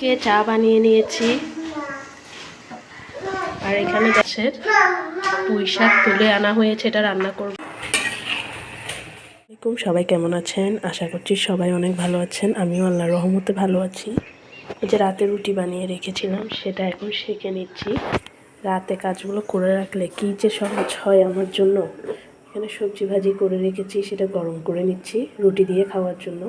কে চা বানিয়ে নিয়েছি। আর এখানে গাছের পুঁই তুলে আনা হয়েছে, এটা রান্না করব। আসসালামাইকুম সবাই কেমন আছেন? আশা করছি সবাই অনেক ভালো আছেন। আমিও আল্লাহ রহমতে ভালো আছি। এই যে রাতে রুটি বানিয়ে রেখেছিলাম, সেটা এখন সেঁকে নিচ্ছি। রাতে কাজগুলো করে রাখলে কী যে সহজ হয় আমার জন্য। এখানে সবজি ভাজি করে রেখেছি, সেটা গরম করে নিচ্ছি রুটি দিয়ে খাওয়ার জন্য।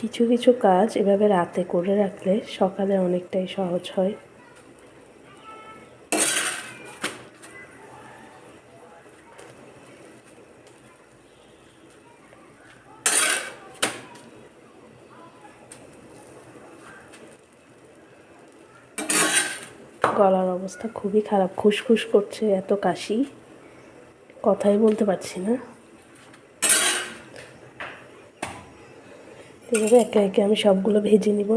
কিছু কিছু কাজ এভাবে রাতে করে রাখলে সকালে অনেকটাই সহজ হয়। গলার অবস্থা খুবই খারাপ খুসখুস করছে এত কাশি। কথাই বলতে পারছি না। এভাবে একে একে আমি সবগুলো ভেজে নিব।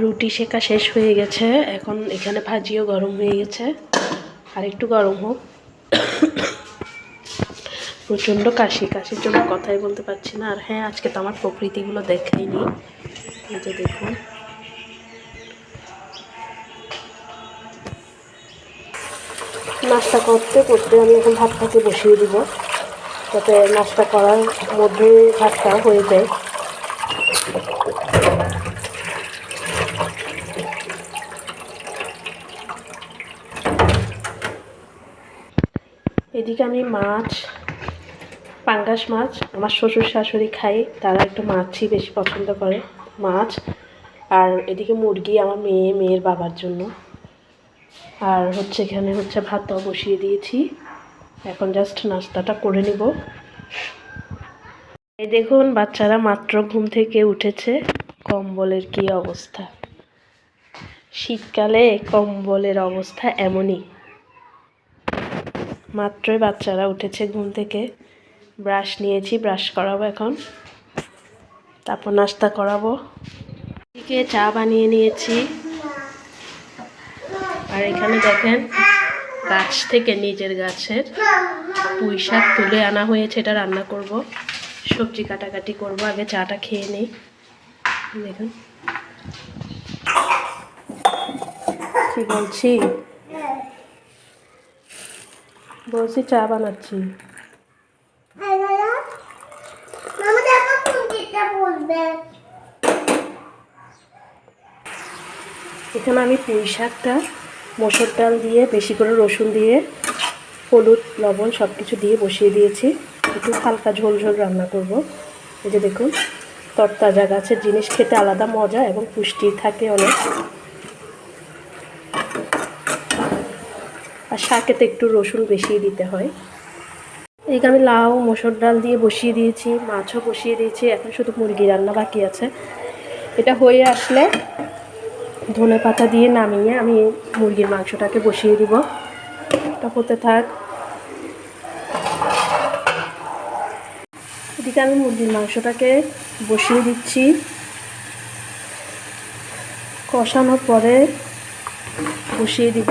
রুটি শেখা শেষ হয়ে গেছে। এখন এখানে ভাজিও গরম হয়ে গেছে। আর একটু গরম হোক। প্রচণ্ড কাশি। কাশির জন্য কথাই বলতে পারছি না। আর হ্যাঁ আজকে তো আমার প্রকৃতিগুলো দেখাইনি। এই যে দেখুন। নাস্তা করতে করতে আমি এখন ভাতটাকে বসিয়ে দিব। যাতে নাস্তা করার মধ্যে ভাতটা হয়ে যায়। এদিকে আমি মাছ, পাঙ্গাস মাছ, আমার শ্বশুর শাশুড়ি খাই তারা একটু মাছই বেশি পছন্দ করে, মাছ। আর এদিকে মুরগি আমার মেয়ে, মেয়ের বাবার জন্য। আর হচ্ছে এখানে হচ্ছে ভাতটাও বসিয়ে দিয়েছি। এখন জাস্ট নাস্তাটা করে নিব। এই দেখুন, বাচ্চারা মাত্র ঘুম থেকে উঠেছে। কম্বলের কি অবস্থা? শীতকালে কম্বলের অবস্থা এমনই। মাত্রই বাচ্চারা উঠেছে ঘুম থেকে। ব্রাশ নিয়েছি, ব্রাশ করাবো এখন। তারপর নাস্তা করাবো। চা বানিয়ে নিয়েছি। আর এখানে দেখেন গাছ থেকে নিজের গাছের পুঁই শাক তুলে আনা হয়েছে, এটা রান্না করব। সবজি কাটাকাটি করব, আগে চাটা খেয়ে নিই। দেখুন। কি বলছি? বলছি চা বানাচ্ছি। এখানে আমি পুঁই শাকটা মসুর ডাল দিয়ে, বেশি করে রসুন দিয়ে, হলুদ, লবণ সব কিছু দিয়ে বসিয়ে দিয়েছি। একটু হালকা ঝোল ঝোল রান্না করব। এই যে দেখুন, তরতাজা গাছের জিনিস খেতে আলাদা মজা এবং পুষ্টি থাকে অনেক। আর শাকেতে একটু রসুন বেশি দিতে হয়। এই আমি লাউ, মসুর ডাল দিয়ে বসিয়ে দিয়েছি, মাছও বসিয়ে দিয়েছি, এখন শুধু মুরগি রান্না বাকি আছে। এটা হয়ে আসলে ধনে পাতা দিয়ে নামিয়ে আমি মুরগির মাংসটাকে বসিয়ে দিব। এটা হতে থাক। এদিকে আমি মুরগির মাংসটাকে বসিয়ে দিচ্ছি। কষানোর পরে বসিয়ে দিব।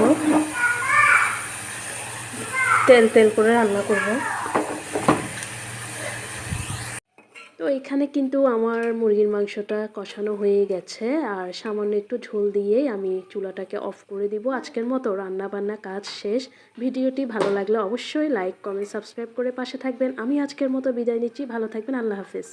তেল তেল করে রান্না করব। তো এখানে কিন্তু আমার মুরগির মাংসটা কষানো হয়ে গেছে, আর সামান্য একটু ঝোল দিয়েই আমি চুলাটাকে অফ করে দিব। আজকের মতো রান্না বান্না কাজ শেষ। ভিডিওটি ভালো লাগলে অবশ্যই লাইক কমেন্ট সাবস্ক্রাইব করে পাশে থাকবেন। আমি আজকের মতো বিদায় নিচ্ছি। ভালো থাকবেন। আল্লাহ হাফিজ।